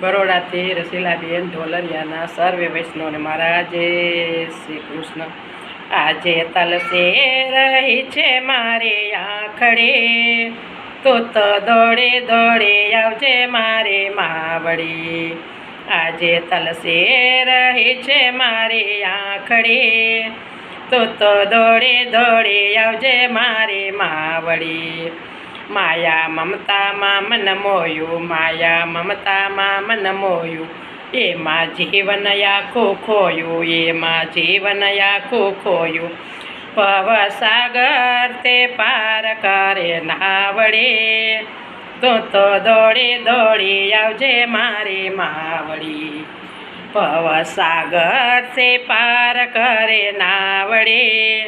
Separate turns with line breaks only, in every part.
બરોડાથી રસીલાબેન ઢોલરિયાના સર્વે વૈષ્ણવને મારા જય શ્રી કૃષ્ણ. આજે તલસે રહી છે મારે આખડે, તો દોડે દોડે આવજે મારે માવડી. આજે તલસે રહી છે મારે આખડે તો દોડે દોડે આવજે મારે માવડી. માયા મમતામાં મન મોયું, માયા મમતામાં મન મોયું. એમાં જીવન આખું ખોયું એમાં જીવન આખું ખોયું. પવસાગર તે પાર કરે નાવડે. તું તો દોડી દોડી આવજે મારી માવડી. પવસાગર તે પાર કરે નાવડે.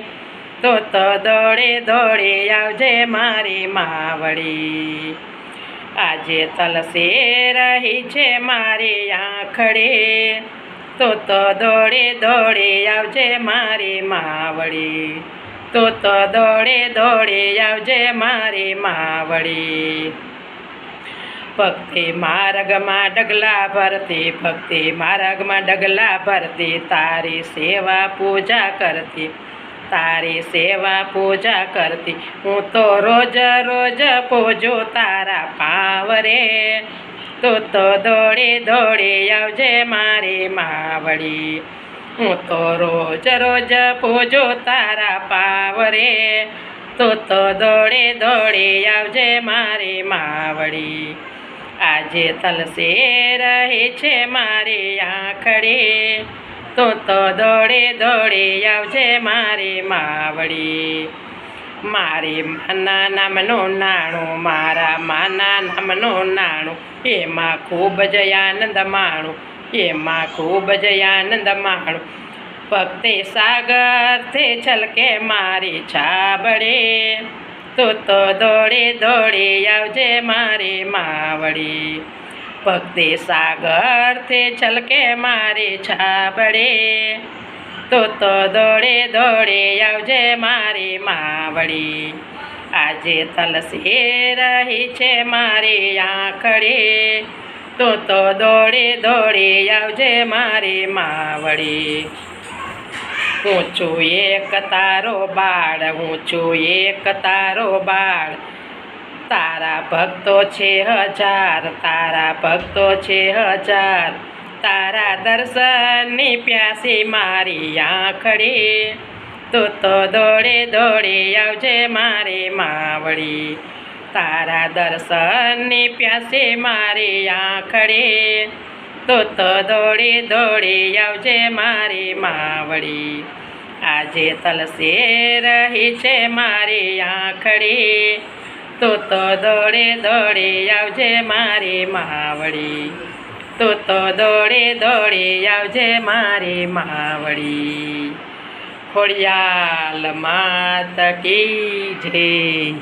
તો દોડે દોડે આવજે મારી માવડી. આજે તલસે રહી છે મારી આંખડે. તો તો દોડે દોડે આવજે મારી માવડી. તો તો દોડે દોડે આવજે મારી માવડી. ભક્તિ માર્ગમાં ડગલા ભરતી, ભક્તિ માર્ગમાં ડગલા ભરતી, તારી સેવા પૂજા કરતી. તારી સેવા પૂજા કરતી. હું તો રોજ રોજ પૂજો તારા પાવરે. તું તો દોડી દોડી આવજે મારી માવડી. હું તો રોજ રોજ પૂજો તારા પાવરે. તું તો દોડી દોડી આવજે મારી માવડી. આજે તલસે રહી છે મારી આંખડી. તો તો દોડે દોડે આવજે મારી માવડી. મારી માના નામનું નાણું, મારા માના નામનું નાણું. એમાં ખૂબ જ આનંદ માણું, એમાં ખૂબ જ આનંદ માણું. ભક્તિ સાગરથી છલકે મારી છાબડે. તો તો દોડે દોડે આવજે મારી માવડી. ભક્તિ સાગરથી છલકે મારી છાબડે. તો તો દોડે દોડે આવજે મારી માવડી. આજે તલસે રહી છે મારી આંખડે. તો તો દોડે દોડે આવજે મારી માવડી. ઊંચું એક તારો બાળ, ઊંચું એક તારો બાળ. તારા ભક્તો છે હજાર, તારા ભક્તો છે હજાર. તારા દર્શનની પ્યાસી મારી આંખડી. તું તો દોડે દોડે આવજે મારી માવડી. તારા દર્શનની પ્યાસી મારી આંખડી. તું તો દોડી દોડે આવજે મારી માવડી. આજે તલસે રહી છે મારી આંખડી. તો તો દોડે દોડે આવજે મારી મહાવળી તો તો દોડે દોડે આવજે મારી મહાવળી ખોડિયાલ માત કી જય.